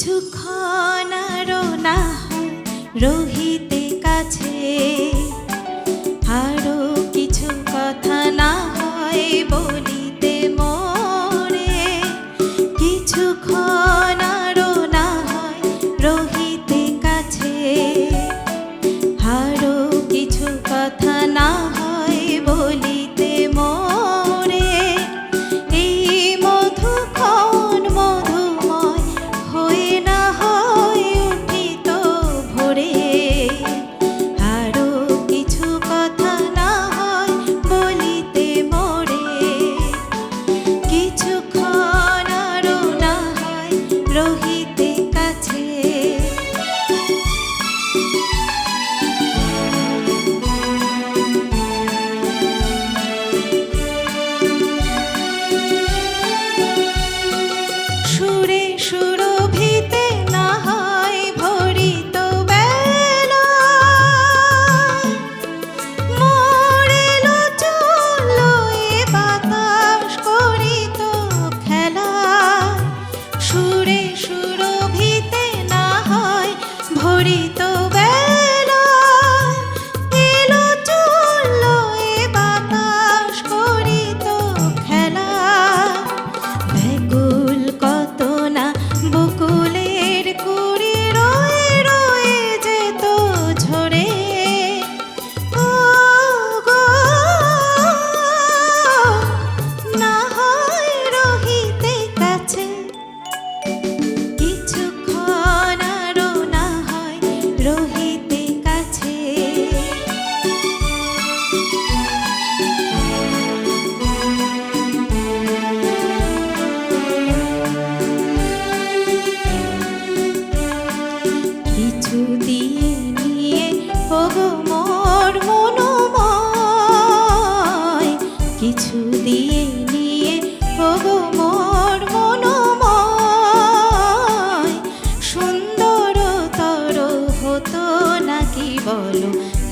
কিছুক্ষণ আরও না হয় রোহিতে কাছে। আরও কিছু কথা না হয় বলিতে মরে কিছুক্ষণ আরও না হয় রোহিতে কাছে। আরও কিছু কথা না হয় বলি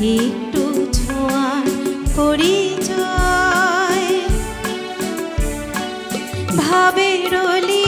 একটু ছোঁয়ার পরিচয়। ভাবে রলি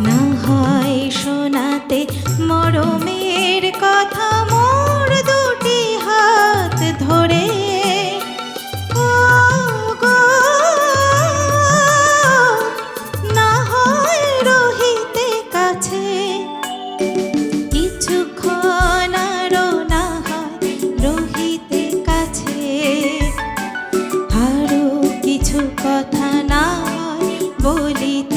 না হয় শোনাতে মরমের কথা, মোর দুটি হাত ধরে। ও গো না হয় রহিতে কাছে। কিছুক্ষণ না হয় কাছে। আরও কিছু কথা না হয় বলিতে